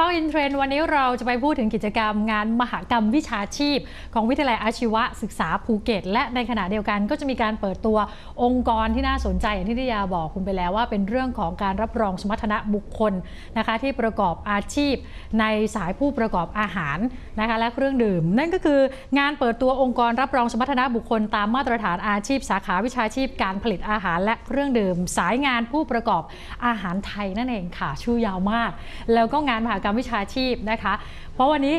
เข้าสู่ช่วงท้องอินเทรนด์วันนี้เราจะไปพูดถึงกิจกรรมงานมหกรรมวิชาชีพ ของวิทยาลัยอาชีวศึกษาภูเก็ต และในขณะเดียวกันก็จะมีการเปิดตัวองค์กรที่น่าสนใจอย่างที่ทิยาบอกคุณไปแล้วว่าเป็นเรื่องของการรับรองสมรรถนะบุคคลนะคะที่ประกอบอาชีพ ในสายผู้ประกอบอาหารนะคะและเครื่องดื่ม นั่นก็คืองานเปิดตัวองค์กรรับรองสมรรถนะบุคคล ตามมาตรฐานอาชีพ สาขาวิชาชีพ การผลิตอาหาร และเครื่องดื่ม สายงานผู้ประกอบอาหารไทยนั่นเองค่ะชื่อยาวมาก แล้วก็งานมหกรรมวิชาชีพนะคะ เพราะวันนี้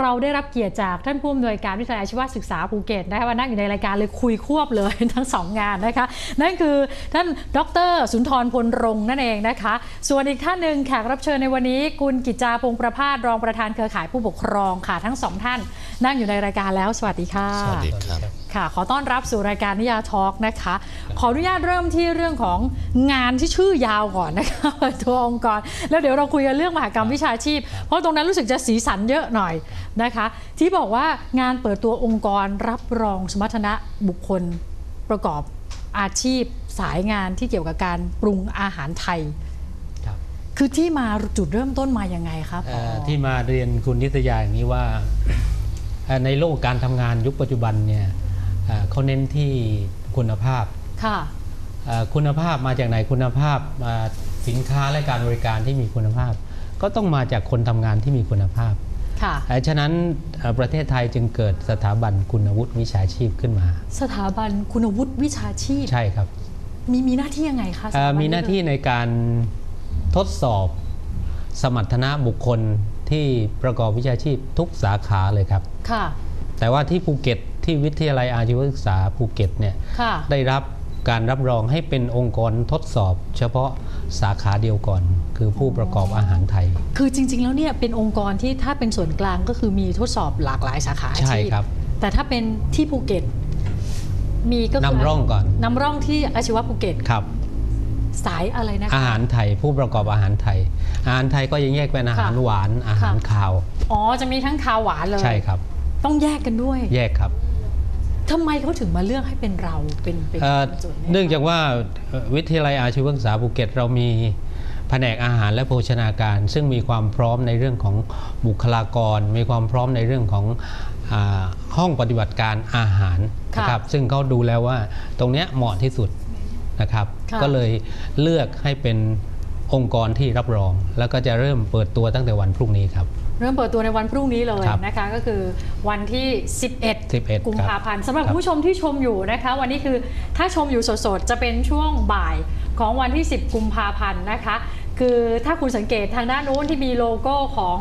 เราได้รับเกียรติจากท่านผู้อำนวยการวิทยาลัยชีวศึกษาภูเก็ตนะคะมานั่งอยู่ในรายการเลยคุยควบเลยทั้งสองงานนะคะ นั่นคือท่านดรสุนทรพลรงค์นั่นเองนะคะ ส่วนอีกท่านหนึ่งแขกรับเชิญในวันนี้คุณกิจจาพงประพาสรองประธานเครือข่ายผู้ปกครองค่ะทั้งสองท่าน นั่งอยู่ในรายการแล้ว สวัสดีค่ะสวัสดีครับ ค่ะ ขอต้อนรับสู่รายการนิยาทอล์กนะคะ ขออนุญาตเริ่มที่เรื่องของงานที่ชื่อยาวก่อนนะคะเปิดตัวองค์กร แล้วเดี๋ยวเราคุยกันเรื่องมหากรรมวิชาชีพ เพราะตรงนั้นรู้สึกจะสีสันเยอะหน่อยนะคะ ที่บอกว่างานเปิดตัวองค์กรรับรองสมรรถนะบุคคลประกอบอาชีพสายงานที่เกี่ยวกับการปรุงอาหารไทยครับคือที่มาจุดเริ่มต้นมายังไงครับเอ่อที่มาเรียนคุณนิตยาอย่างนี้ว่าเอ่อในโลกการทำงานยุคปัจจุบันเนี่ย เอ่อเขาเน้นที่คุณภาพค่ะเอ่อคุณภาพมาจากไหนคุณภาพมาสินค้าและการบริการที่มีคุณภาพ ก็ต้องมาจากคนทำงานที่มีคุณภาพค่ะเอ่อฉะนั้นเอ่อประเทศไทยจึงเกิดสถาบันคุณวุฒิวิชาชีพขึ้นมา สถาบันคุณวุฒิวิชาชีพ ใช่ครับ มีมีหน้าที่ยังไงคะสเอ่อถบัมีหน้าที่ในการทดสอบสมรรถนะบุคคลที่ประกอบวิชาชีพทุกสาขาเลยครับ ค่ะ แต่ว่าที่ภูเก็ต ที่วิทยาลัยอาชีวศึกษาภูเก็ตเนี่ยค่ะได้รับการรับรองให้เป็นองค์กรทดสอบ เฉพาะสาขาเดียวก่อน คือผู้ประกอบอาหารไทย คือจริง ๆ แล้วเนี่ยเป็นองค์กรที่ถ้าเป็นส่วนกลางก็คือมีทดสอบหลากหลายสาขาอาใช่ชีพครับ แต่ถ้าเป็นที่ภูเก็ต มีก็คืนำร่องก่อนนำร่องที่อาชีวะภูเก็ตครับสายอะไรนะอาคะหารไทยผู้ประกอบอาหารไทย อาหารไทยก็ยังแยกเป็นอาหารค่ะหวานอาหารค่ะคาว อ๋อจะมีทั้งคาวหวานเลยใช่ครับ ต้องแยกกันด้วย แยกครับ ทำไมเขาถึงมาเลือกให้เป็นเราเป็นเป็นเอ่อจุดเนื่องจากว่าเอ่อวิทยาลัยอาชีวศึกษาภูเก็ตเรามีแผนกอาหารและโภชนาการ ซึ่งมีความพร้อมในเรื่องของบุคลากร มีความพร้อมในเรื่องของอาห้องปฏิบัติการอาหารค่ะนะครับซึ่งเขาดูแล้วว่าตรงเนี้ยเหมาะที่สุดนะครับค่ะก็เลยเลือกให้เป็นองค์กรที่รับรอง แล้วก็จะเริ่มเปิดตัวตั้งแต่วันพรุ่งนี้ครับ เริ่มเปิดตัวในวันพรุ่งนี้เลยครับนะคะก็คือวันที่ 11 11กุมภาพันธ์สำหรับครับคุณผู้ชมที่ชมอยู่นะคะ วันนี้คือถ้าชมอยู่สดๆ จะเป็นช่วงบ่ายของวันที่ 10 กุมภาพันธ์นะคะ คือถ้าคุณสังเกตทางด้านโน้นที่มีโลโก้ของ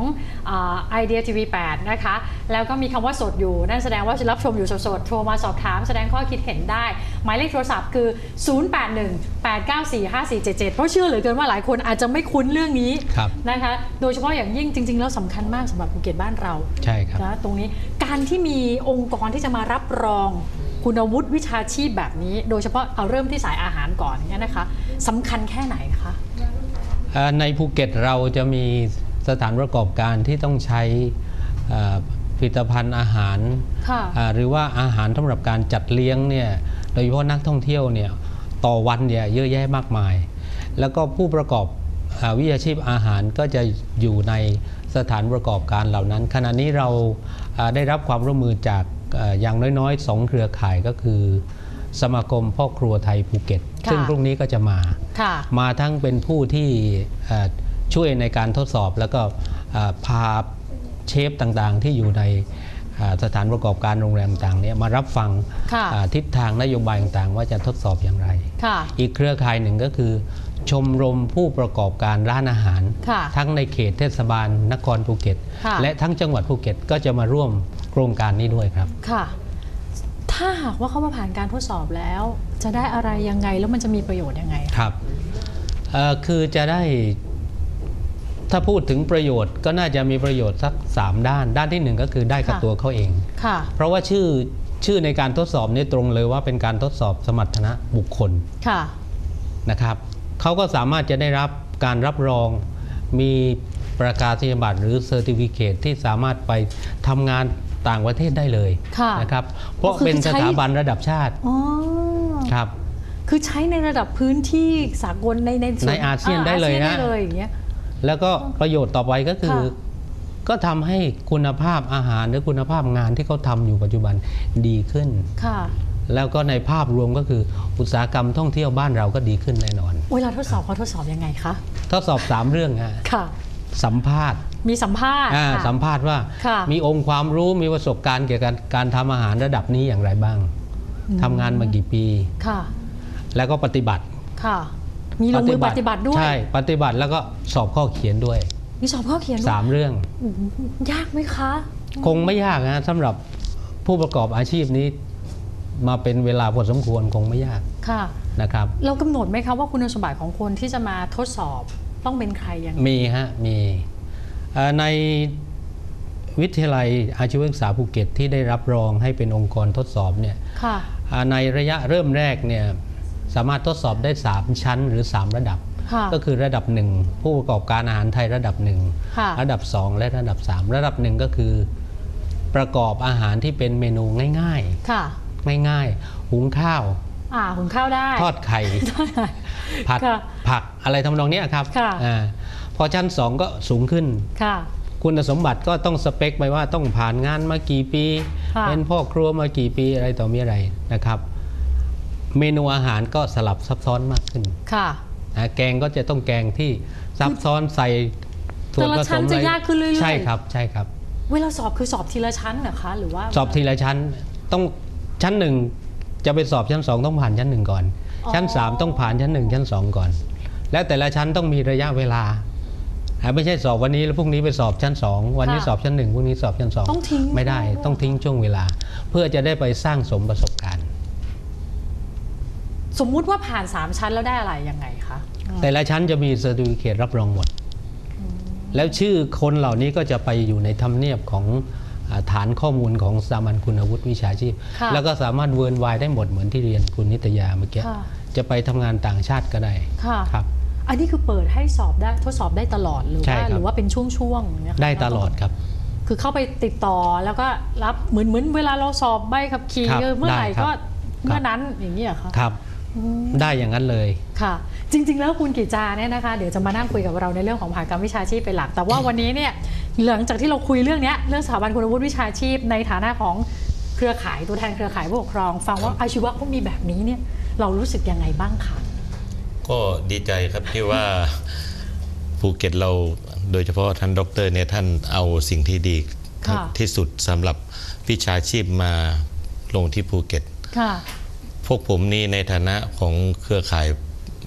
ไอเดียทีวี8นะคะ แล้วก็มีคำว่าสดอยู่ นั่นแสดงว่ารับชมอยู่สดๆ โทรมาสอบถามแสดงข้อคิดเห็นได้ หมายเลขโทรศัพท์คือ 0818945477 เพราะเชื่อเหลือเกินว่าหลายคนอาจจะไม่คุ้นเรื่องนี้ครับนะคะ โดยเฉพาะอย่างยิ่งจริง ๆ แล้วสำคัญมากสำหรับภูเก็ตบ้านเราใช่ครับนะตรงนี้การที่มีองค์กรที่จะมารับรองคุณวุฒิวิชาชีพแบบนี้ โดยเฉพาะเอาเริ่มที่สายอาหารก่อนอย่างเงี้ยนะคะสำคัญแค่ไหนคะเอ่อในภูเก็ตเราจะมีสถานประกอบการที่ต้องใช้เอ่อผลิตภัณฑ์อาหารค่ะอ่าหรือว่าอาหารสำหรับการจัดเลี้ยงเนี่ย โดยเฉพาะนักท่องเที่ยวเนี่ยต่อวันเนี่ยเยอะแยะมากมาย แล้วก็ผู้ประกอบอาวิชาชีพอาหารก็จะอยู่ในสถานประกอบการเหล่านั้น ขณะนี้เราอ่าได้รับความร่วมมือจากอ่าอย่างน้อยๆสองเครือข่ายก็คือสมาคมพ่อครัวไทยภูเก็ตค่ะซึ่งพรุ่งนี้ก็จะมาค่ะมาทั้งเป็นผู้ที่เอ่อช่วยในการทดสอบแล้วก็เอ่อพาเชฟต่างๆที่อยู่ในเอ่อ สถานประกอบการโรงแรมต่างๆเนี่ยมารับฟังค่ะอ่าทิศทางนโยบายต่างๆ ว่าจะทดสอบอย่างไรค่ะอีกเครือข่ายหนึ่งก็คือ ชมรมผู้ประกอบการร้านอาหารค่ะทั้งในเขตเทศบาลนครภูเก็ตค่ะและทั้งจังหวัดภูเก็ตก็จะมาร่วมโครงการนี้ด้วยครับค่ะ ถ้าหากว่าเขามาผ่านการทดสอบแล้ว จะได้อะไรยังไงแล้วมันจะมีประโยชน์ยังไงคะครับเอ่อคือจะได้ ถ้าพูดถึงประโยชน์ก็น่าจะมีประโยชน์สัก 3 ด้าน ด้านที่ 1 ก็คือได้กับค่ะตัวเขาเองค่ะเพราะว่าชื่อชื่อในการทดสอบเนี่ยตรงเลยว่าเป็นการทดสอบสมรรถนะบุคคลค่ะนะครับเขาก็สามารถจะได้รับการรับรองมีประกาศนียบัตรหรือเซอร์ติฟิเคที่สามารถไปทำงานต่างประเทศได้เลยค่ะนะครับ เพราะก็คือเป็นใช้สถาบันระดับชาติอ๋อครับ คือใช้ในระดับพื้นที่สากลในในส่วในอาเซียนได้เลยนะ อาซีได้เลยอย่างเงี้ยแล้วก็ประโยชน์ต่อไปก็คือค่ะก็ทำให้คุณภาพอาหารหรือคุณภาพงานที่เขาทำอยู่ปัจจุบันดีขึ้นค่ะแล้วก็ในภาพรวมก็คืออุตสาหกรรมท่องเที่ยวบ้านเราก็ดีขึ้นแน่นอนเวลาทดสอบเขาทดสอบยังไงคะทดสอบ 3 เรื่องฮะค่ะ สัมภาษณ์มีสัมภาษณ์อ่าค่ะสัมภาษณ์ว่าค่ะมีองค์ความรู้มีประสบการณ์เกี่ยวกับการทำอาหารระดับนี้อย่างไรบ้างทำงานมากี่ปีค่ะแล้วก็ปฏิบัติค่ะ มีลงมือปฏิบัติด้วย ใช่ ปฏิบัติแล้วก็สอบข้อเขียนด้วยมีสอบข้อเขียนด้วยสามเรื่องอืมยากไหมคะ คงไม่ยากนะสำหรับผู้ประกอบอาชีพนี้ มาเป็นเวลาพอสมควรคงไม่ยากค่ะนะครับ เรากำหนดไหมคะว่าคุณสมบัติของคนที่จะมาทดสอบต้องเป็นใครยังไงมีฮะมีเอ่อในวิทยาลัยอาชีวศึกษาภูเก็ตที่ได้รับรองให้เป็นองค์กรทดสอบเนี่ยค่ะอ่าในระยะเริ่มแรกเนี่ย สามารถทดสอบได้ 3 ชั้นหรือ 3 ระดับค่ะก็คือระดับ 1 ผู้ประกอบการอาหารไทยระดับค่ะ1ระดับ 2 และระดับ 3 ระดับ 1 ก็คือ ประกอบอาหารที่เป็นเมนูง่ายค่ะๆง่ายๆ หุงข้าวอ่าหุงข้าวได้ ทอดไข่ได้ผัดค่ะผักอะไรทำนองเนี้ยครับค่ะอาพอชั้น 2 ก็สูงขึ้นค่ะคุณสมบัติก็ต้องสเปคไปว่าต้องผ่านงานมากี่ปีค่ะเป็นพ่อครัวมากี่ปีอะไรต่อมีอะไรนะครับ เมนูอาหารก็สลับซับซ้อนมากขึ้น ค่ะนะแกงก็จะต้องแกงที่ซับซ้อนใส่ส่วนแต่ผละสชั้นมจะอะไรยากขึ้นเรื่อยๆ ใช่ครับใช่ครับ เวลาสอบคือสอบทีละชั้นเหรอคะ หรือว่า สอบทีละชั้นต้องชั้นหนึ่งจะไปสอบชั้นสองต้องผ่านชั้นหนึ่งก่อน อ๋อ ชั้นสามต้องผ่านชั้นหนึ่งชั้นสองก่อน แล้วแต่ละชั้นต้องมีระยะเวลาอ่าไม่ใช่สอบวันนี้แล้วพรุ่งนี้ไปสอบชั้นสองวันนี้สอบชั้นหนึ่งพรุ่งนี้สอบชั้นสองต้องทิ้ง ไม่ได้ด้วยต้องทิ้งช่วงเวลา เพื่อจะได้ไปสร้างสมประสบการณ์ สมมุติว่าผ่าน 3 ชั้นแล้วได้อะไรยังไงคะอืมแต่ละชั้นจะมีเซอร์ติฟิเคตรับรองหมด แล้วชื่อคนเหล่านี้ก็จะไปอยู่ในทำเนียบของอาฐานข้อมูลของสามัญคุณวุฒิวิชาชีพค่ะแล้วก็สามารถเวิร์นไวได้หมดเหมือนที่เรียนคุณนิตยาเมื่อกี้ค่ะจะไปทำงานต่างชาติก็ได้ค่ะครับ อันนี้คือเปิดให้สอบได้ทดสอบได้ตลอดหรือใช่ว่าครับหรือว่าเป็นช่วงๆอย่างเงี้ยคะได้ตลอดครับ คือเข้าไปติดต่อแล้วก็รับเหมือนเหมือนเวลาเราสอบใบขับขี่ครับเออเมื่อไหร่ได้ครับก็เมื่อนั้นอย่างนี้เหรอคะครับอืม ได้อย่างนั้นเลยค่ะ จริง ๆ แล้วคุณกิจจาเนี่ยนะคะเดี๋ยวจะมานั่งคุยกับเราในเรื่องของมหากรรมวิชาชีพเป็นหลัก แต่ว่าวันนี้เนี่ยหลังจากที่เราคุยเรื่องเนี้ยเรื่องสถาบันคุณวุฒิวิชาชีพ ในฐานะของเครือข่ายตัวแทนเครือข่ายผู้ปกครอง ฟังว่าอาชีวะเขามีแบบนี้เนี่ยเรารู้สึกยังไงบ้างคะก็ดีใจครับที่ว่าภูเก็ตเราโดยเฉพาะท่านดรเนี่ยท่านเอาสิ่งที่ดีค่ะที่สุดสำหรับวิชาชีพมาลงที่ภูเก็ตค่ะ พวกผมนี่ในฐานะของเครือข่าย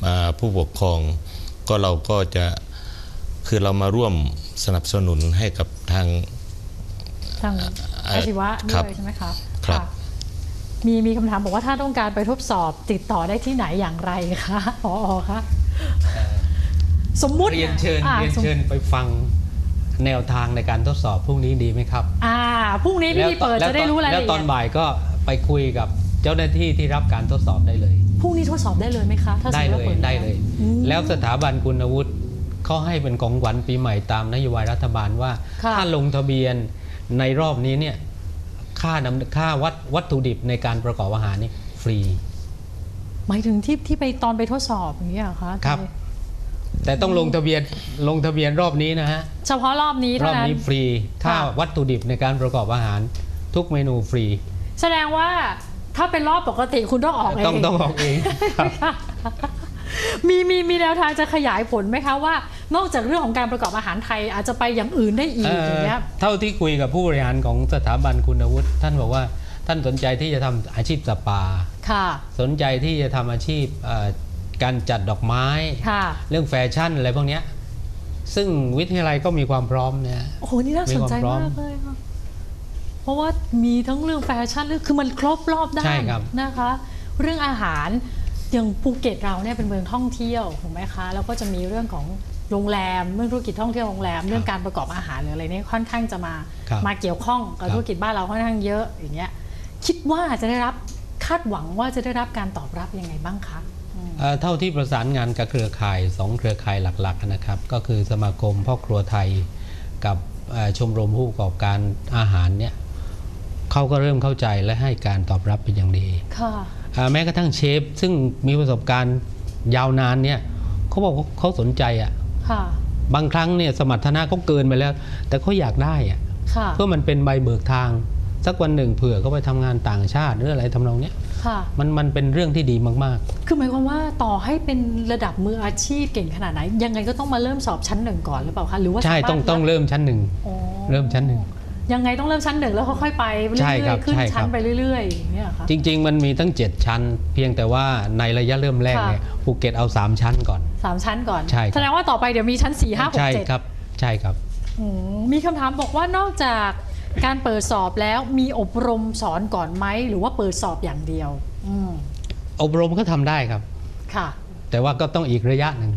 อ่าผู้ปกครอง ก็เราก็จะคือเรามาร่วมสนับสนุนให้กับทางทางเอ่ออาชีวะครัด้บวยใช่ไหมคะครับะมีมีคำถามบอกว่าถ้าต้องการไปทดสอบติดต่อได้ที่ไหนอย่างไรคะพอคะสมมุติเรียนเชิญอ่าเรียนสมเชิญไปฟังแนวทางในการทดสอบพรุ่งนี้ดีไหมครับ อ่าพรุ่งนี้พี่ตอนเปิดจะได้รู้รายแล้ละวเอีตอยนดบ่ายก็ไปคุยกับ เจ้าหน้าที่ที่รับการทดสอบได้เลยพรุ่งนี้ทดสอบได้เลยไหมคะถ้าสมได้มติเลว่ายเปิดได้เลยอืมแล้วสถาบันคุณวุฒิเขาให้เป็นของขวัญปีใหม่ตามนโยบายรัฐบาลว่าค่ะถ้าลงทะเบียนในรอบนี้เนี่ยค่านำค่าวัตวัตถุดิบในการประกอบอาหารนี่ฟรี หมายถึงที่ที่ไปตอนไปทดสอบอย่างนี้ยเหรอคะครับ แต่ต้องลงทะเบียนลงทะเบียนรอบนี้นะฮะเฉพาะรอบนี้รเท่าอบนั้นนี้ฟรีค่าค่ะวัตถุดิบในการประกอบอาหาร ทุกเมนูฟรี แสดงว่า ถ้าเป็นรอบปกติคุณต้องออกเองต้องต้องออกเองครับมีมีมีแนวทางจะขยายผลไหมคะว่า นอกจากเรื่องของการประกอบอาหารไทยอาจจะไปอย่างอื่นได้อีกเอ่ออย่างเงี้ยเท่าที่คุยกับผู้บริหารของสถาบันคุณวุฒิท่านบอกว่าท่านสนใจที่จะทำอาชีพสปาค่ะ สนใจที่จะทำอาชีพเอ่อการจัดดอกไม้ค่ะเรื่องแฟชั่นอะไรพวกเนี้ยซึ่งวิทยาลัยก็มีความพร้อมเนี่ยโอ้โหนี่น่าสนใจมีความพร้อมมากเลยค่ะ เพราะว่ามีทั้งเรื่องแฟชั่นเรื่องคือมันครบรอบด้าใช่นครับนะคะ เรื่องอาหารอย่างภูเก็ตเราเนี่ยเป็นเมืองท่องเที่ยวถูกไหมคะแล้วก็จะมีเรื่องของโรงแรมเรื่องธุรกิจท่องเที่ยวโรงแรมเรื่องการประกอบอาหารหรืออะไรเนี่ยค่อนข้างจะมาครับมาเกี่ยวข้องกับครับธุรกิจบ้านเราค่อนข้างเยอะอย่างเงี้ยคิดว่าจะได้รับคาดหวังว่าจะได้รับการตอบรับยังไงบ้างคะอืมเอ่อเท่าที่ประสานงานกับเครือข่ายสองเครือข่ายหลักๆนะครับ ก็คือสมาคมพ่อครัวไทยกับเอ่อชมรมผู้ประกอบการอาหารเนี่ย เขาก็เริ่มเข้าใจและให้การตอบรับเป็นอย่างดีค่ะอ่าแม้กระทั่งเชฟ ซึ่งมีประสบการณ์ยาวนานเนี่ยเขาบอกว่าเขาสนใจอะค่ะบางครั้งเนี่ยสมรรถนะเขาเกินไปแล้ว แต่เขาอยากได้อะค่ะเพื่อมันเป็นใบเบิกทาง สักวันหนึ่งเผื่อเขาไปทำงานต่างชาติหรืออะไรทำนองเนี้ยค่ะมันมันเป็นเรื่องที่ดีมากคือหมายความว่าต่อให้เป็นระดับมืออาชีพเก่งขนาดไหน ยังไงก็ต้องมาเริ่มสอบชั้นหนึ่งก่อนหรือเปล่าคะหรือว่าๆใช่สามารถต้องต้องเริ่มชั้นหนึ่งอ๋อเริ่มชั้นหนึ่ง ยังไงต้องเริ่มชั้นหนึ่งแล้วค่อยๆไปเรื่ใช่อยครับๆขึ้นใช่ครับ ชั้นไปเรื่อยๆอย่างเงี้ยเหรอคะจริง ๆ มันมีตั้ง 7 ชั้น เพียงแต่ว่าในระยะเริ่มแรกค่ะ เนี่ยภูเก็ตเอา 3 ชั้นก่อน สามชั้นก่อน ใช่ครับ แสดงว่าต่อไปเดี๋ยวมีชั้น4 5 6ใช่7ครับใช่ครับ อืมมีคำถามบอกว่านอกจากการเปิดสอบแล้วมีอบรมสอนก่อนไหมหรือว่าเปิดสอบอย่างเดียว อืมอบรมก็ทำได้ครับ ค่ะ แต่ว่าก็ต้องอีกระยะหนึ่ง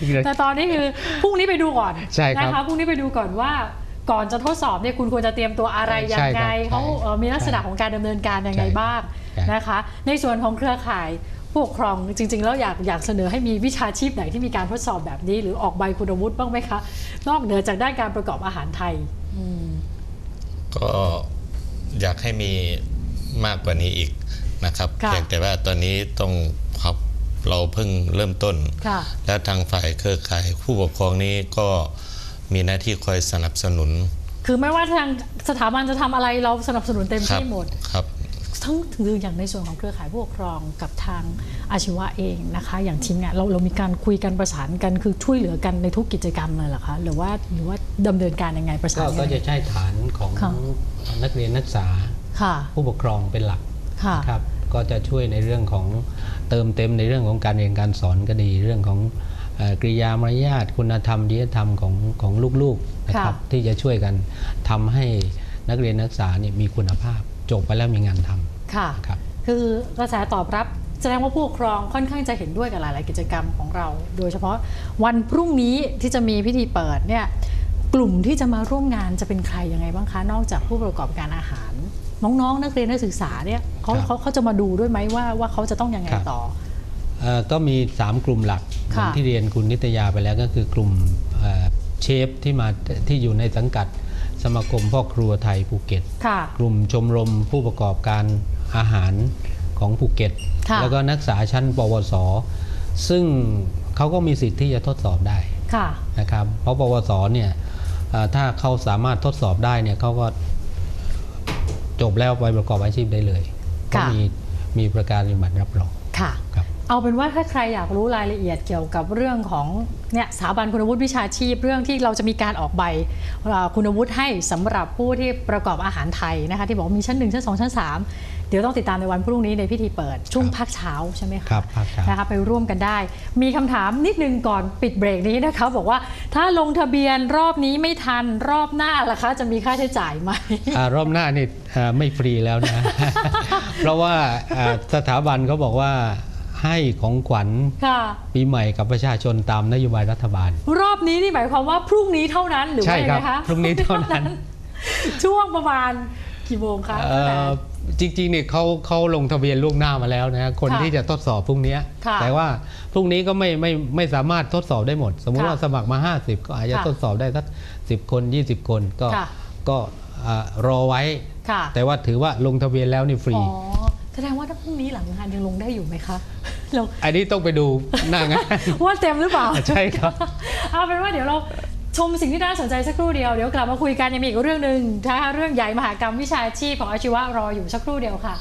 อีกระยะ แต่ตอนนี้คือพรุ่งนี้ไปดูก่อนใช่ครับ นะคะพรุ่งนี้ไปดูก่อนว่า ก่อนจะทดสอบเนี่ยคุณควรจะเตรียมตัวอะไรยัใช่งครัไงบเขาใช่เอ่อมีลักษณะของการดำเนินการยังไงใช่บ้างใช่นะคะ ในส่วนของเครือข่ายผู้ปกครองจริง ๆ แล้วอยากอยากเสนอให้มีวิชาชีพไหนที่มีการทดสอบแบบนี้ หรือออกใบคุณวุฒิบ้างไหมคะ นอกเหนือจากด้านการประกอบอาหารไทยอืมก็อยากให้มีมากกว่านี้อีกนะครับค่ะเพียงแต่ว่าตอนนี้ต้องครับเราเพิ่งเริ่มต้นค่ะแล้วทางฝ่ายเครือข่ายผู้ปกครองนี้ก็ มีหน้าที่คอยสนับสนุน คือไม่ว่าทางสถาบันจะทำอะไรเราสนับสนุนเต็มครับที่หมดครับทั้งถืออย่างในส่วนของเครือข่ายผู้ปกครองกับทางอาชีวะเองนะคะ อย่างทีมงานเราเรามีการคุยกันประสานกันคือช่วยเหลือกันในทุกกิจกรรมเลยเหรอคะหรือว่าหรือว่าดำเนินการยังไงประสาก็นยังไงก็จะใช้ฐานของค่ะนักเรียนนักศึกษาค่ะผู้ปกครองเป็นหลักค่ะนะครับก็จะช่วยในเรื่องของเติมเต็มในเรื่องของการเรียนการสอนก็ดีเรื่องของเอ่อ กริยามารยาทคุณธรรมจริยธรรมของของลูกๆนะครับค่ะที่จะช่วยกันทำให้นักเรียนนักศึกษาเนี่ยมีคุณภาพ จบไปแล้วมีงานทำค่ะครับคือกระแสตอบรับแสดงว่าผู้ปกครองค่อนข้างจะเห็นด้วยกับหลาย ๆ กิจกรรมของเรา โดยเฉพาะวันพรุ่งนี้ที่จะมีพิธีเปิดเนี่ยกลุ่มที่จะมาร่วมงานจะเป็นใครยังไงบ้างคะ นอกจากผู้ประกอบการอาหาร น้อง ๆ นักเรียนนักศึกษาเนี่ยเขาครับเขาเขาจะมาดูด้วยไหมว่าว่าเขาจะต้องยังไงครับต่อเอ่อ ก็มี 3 กลุ่มหลักเหมือนค่ะที่เรียนคุณนิตยาไปแล้วก็คือกลุ่มเอ่อเชฟที่มาที่อยู่ในสังกัดสมาคมพ่อครัวไทยภูเก็ตค่ะกลุ่มชมรมผู้ประกอบการอาหารของภูเก็ตค่ะแล้วก็นักศึกษาชั้นปวส ซึ่งเขาก็มีสิทธิ์ที่จะทดสอบได้ค่ะนะครับ เพราะปวสเนี่ยเอ่อถ้าเขาสามารถทดสอบได้เนี่ยเขาก็จบแล้วไปประกอบอาชีพได้เลย ก็ค่ะมีมีประกาศนิบัตรรับรองค่ะครับ เอาเป็นว่าถ้าใครอยากรู้รายละเอียดเกี่ยวกับเรื่องของเนี่ยสถาบันคุณวุฒิวิชาชีพ เรื่องที่เราจะมีการออกใบเอ่อคุณวุฒิให้สำหรับผู้ที่ประกอบอาหารไทยนะคะที่บอกว่ามีชั้น 1 ชั้น 2 ชั้น 3 เดี๋ยวต้องติดตามในวันพรุ่งนี้ในพิธีเปิดช่วงครับภาคเช้าใช่ไหมคะครับภาคเช้านนะคะไปร่วมกันได้ มีคำถามนิดนึงก่อนปิดเบรกนี้นะคะบอกว่าถ้าลงทะเบียนรอบนี้ไม่ทันรอบหน้าล่ะคะ จะมีค่าใช้จ่ายไหมอารอบหน้านี่อ่าไม่ฟรีแล้วนะเพราะว่าอ่าสถาบันเขาบอกว่า ให้ของขวัญค่ะปีใหม่กับประชาชนตามนโยบายรัฐบาล รอบนี้นี่หมายความว่าพรุ่งนี้เท่านั้นหรือใช่ว่ายังครัไงบคะพรุ่งนี้เท่านั้น ช่วงประมาณกี่โมงคะเอ่อจริงๆเนี่ยเขาเขาลงทะเบียนล่วงหน้ามาแล้วนะคนค่ะที่จะทดสอบพรุ่งนี้ค่ะแต่ว่าพรุ่งนี้ก็ไม่ไม่ไม่สามารถทดสอบได้หมด สมมุติค่ะว่าสมัครมา 50 ก็อาจจะค่ะทดสอบได้สัก10คน 20 คนก็ค่ะก็อ่ารอไว้ค่ะแต่ว่าถือว่าลงทะเบียนแล้วนี่ฟรีอ๋อ แสดงว่าถ้าพรุ่งนี้หลังงานยังลงได้อยู่ไหมคะเราอันนี้ต้องไปดูหน้างานว่าเต็มหรือเปล่าใช่ครับเอาเป็นว่าเดี๋ยวเราชมสิ่งที่น่าสนใจสักครู่เดียว เดี๋ยวกลับมาคุยกันยังมีอีกเรื่องหนึ่งถ้าเรื่องใหญ่มหากรรมวิชาชีพของอาชีวะรออยู่สักครู่เดียวค่ะ